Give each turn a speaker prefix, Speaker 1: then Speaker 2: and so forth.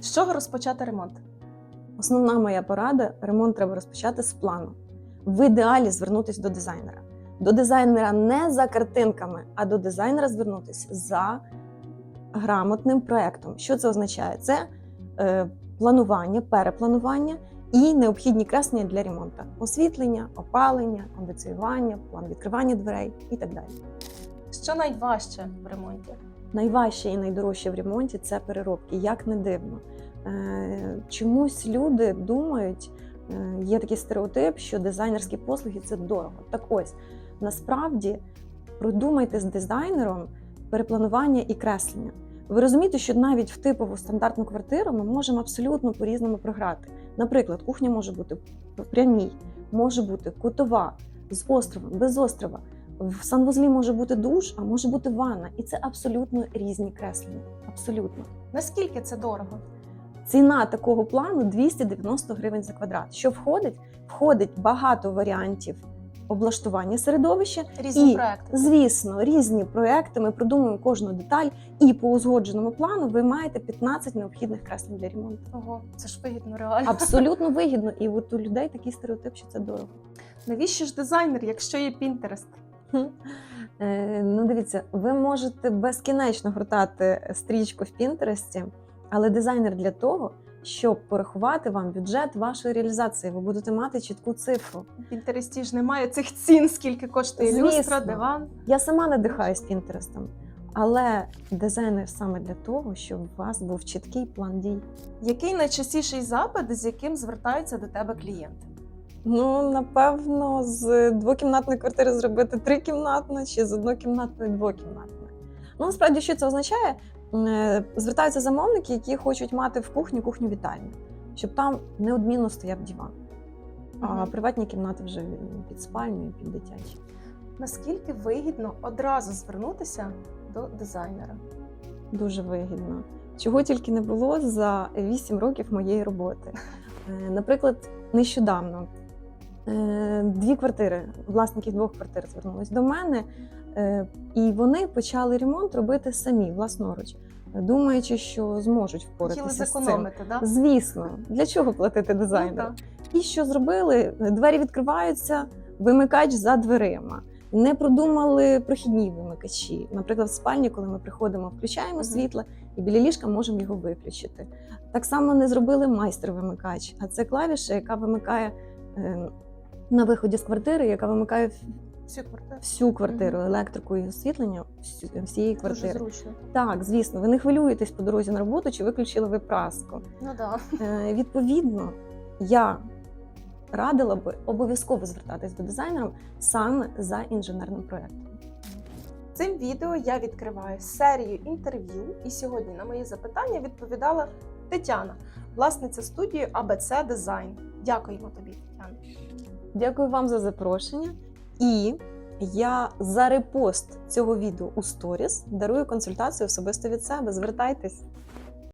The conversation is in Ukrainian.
Speaker 1: З чого розпочати ремонт?
Speaker 2: Основна моя порада: ремонт треба розпочати з плану. В ідеалі звернутися до дизайнера. До дизайнера не за картинками, а до дизайнера звернутися за грамотним проектом. Що це означає? Це е, планування, перепланування і необхідні креслення для ремонту: освітлення, опалення, кондиціювання, план відкривання дверей і так далі.
Speaker 1: Що найважче в ремонті?
Speaker 2: Найважче і найдорожче в ремонті це переробки, як не дивно. Е, Чомусь люди думають, е, є такий стереотип, що дизайнерські послуги це дорого. Так ось насправді продумайте з дизайнером перепланування і креслення. Ви розумієте, що навіть в типову стандартну квартиру ми можемо абсолютно по-різному програти. Наприклад, кухня може бути прямій, може бути кутова, з островом, без острова. В санвузлі може бути душ, а може бути ванна. І це абсолютно різні креслення. Абсолютно.
Speaker 1: Наскільки це дорого?
Speaker 2: Ціна такого плану 290 гривень за квадрат. Що входить? Входить багато варіантів облаштування середовища.
Speaker 1: Різні
Speaker 2: І,
Speaker 1: проекти.
Speaker 2: Звісно, різні проекти. Ми продумуємо кожну деталь, і по узгодженому плану ви маєте 15 необхідних креслень для ремонту.
Speaker 1: Ого, це ж вигідно реально.
Speaker 2: Абсолютно вигідно. І от у людей такий стереотип, що це дорого.
Speaker 1: Навіщо ж дизайнер, якщо є Pinterest?
Speaker 2: Е, ну, дивіться, ви можете безкінечно гортати стрічку в Пінтересті, але дизайнер для того, щоб порахувати вам бюджет вашої реалізації. Ви будете мати чітку цифру.
Speaker 1: В Pinterest ж немає цих цін, скільки коштує
Speaker 2: Звісно.
Speaker 1: люстра, диван.
Speaker 2: Я сама надихаюсь Пінтерестом, але дизайнер саме для того, щоб у вас був чіткий план дій.
Speaker 1: Який найчастіший запит, з яким звертаються до тебе клієнти?
Speaker 2: Ну, напевно, з двокімнатної квартири зробити трикімнатну чи з однокімнатної двокімнатну. Ну, насправді, що це означає? Е, Звертаються замовники, які хочуть мати в кухні кухню вітальню, щоб там неодмінно стояв диван. А приватні кімнати вже під спальню і під дитячі.
Speaker 1: Наскільки вигідно одразу звернутися до дизайнера?
Speaker 2: Дуже вигідно. Чого тільки не було за 8 років моєї роботи. Е, Наприклад, нещодавно дві квартири, власники двох квартир звернулись до мене, е, і вони почали ремонт робити самі власноруч, думаючи, що зможуть
Speaker 1: Хотіли
Speaker 2: впоратися з цим.
Speaker 1: так?
Speaker 2: Звісно, для чого платити дизайнеру? І що зробили? Двері відкриваються, вимикач за дверима. Не продумали прохідні вимикачі. Наприклад, в спальні, коли ми приходимо, включаємо
Speaker 1: Мгм.
Speaker 2: світло і біля ліжка можемо його виключити. Так само не зробили майстер-вимикач, а це клавіша, яка вимикає е, на виході з квартири, яка вимикає в-
Speaker 1: Всі квартири.
Speaker 2: всю квартиру, електрику і освітлення всю- всієї
Speaker 1: Дуже
Speaker 2: квартири.
Speaker 1: зручно.
Speaker 2: Так, звісно, ви не хвилюєтесь по дорозі на роботу, чи виключили ви праску.
Speaker 1: Ну так.
Speaker 2: Е, Відповідно, я радила би обов'язково звертатись до дизайнера саме за інженерним проєктом.
Speaker 1: Цим відео я відкриваю серію інтерв'ю, і сьогодні на мої запитання відповідала Тетяна, власниця студії АБЦ Дизайн. Дякуємо тобі, Тетяна.
Speaker 2: Дякую вам за запрошення. І я за репост цього відео у сторіс дарую консультацію особисто від себе. Звертайтесь.